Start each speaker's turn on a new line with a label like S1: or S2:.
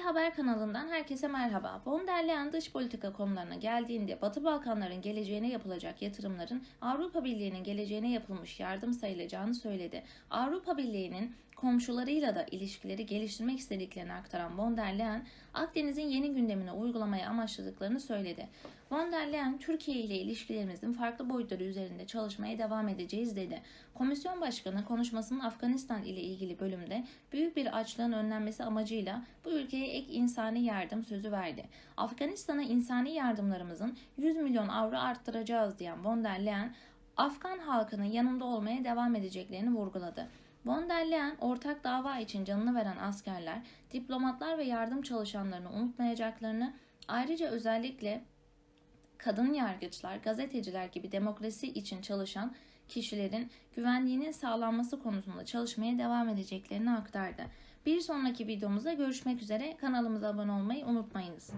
S1: Haber kanalından herkese merhaba. Von der Leyen dış politika konularına geldiğinde Batı Balkanların geleceğine yapılacak yatırımların Avrupa Birliği'nin geleceğine yapılmış yardım sayılacağını söyledi. Avrupa Birliği'nin komşularıyla da ilişkileri geliştirmek istediklerini aktaran von der Leyen, Akdeniz'in yeni gündemine uygulamayı amaçladıklarını söyledi. Von der Leyen, Türkiye ile ilişkilerimizin farklı boyutları üzerinde çalışmaya devam edeceğiz dedi. Komisyon Başkanı konuşmasının Afganistan ile ilgili bölümde büyük bir açlığın önlenmesi amacıyla bu ülkeye ek insani yardım sözü verdi. Afganistan'a insani yardımlarımızın 100 milyon avro arttıracağız diyen von der Leyen, Afgan halkının yanında olmaya devam edeceklerini vurguladı. Von der Leyen, ortak dava için canını veren askerler, diplomatlar ve yardım çalışanlarını unutmayacaklarını, ayrıca özellikle kadın yargıçlar, gazeteciler gibi demokrasi için çalışan kişilerin güvenliğinin sağlanması konusunda çalışmaya devam edeceklerini aktardı. Bir sonraki videomuzda görüşmek üzere. Kanalımıza abone olmayı unutmayınız.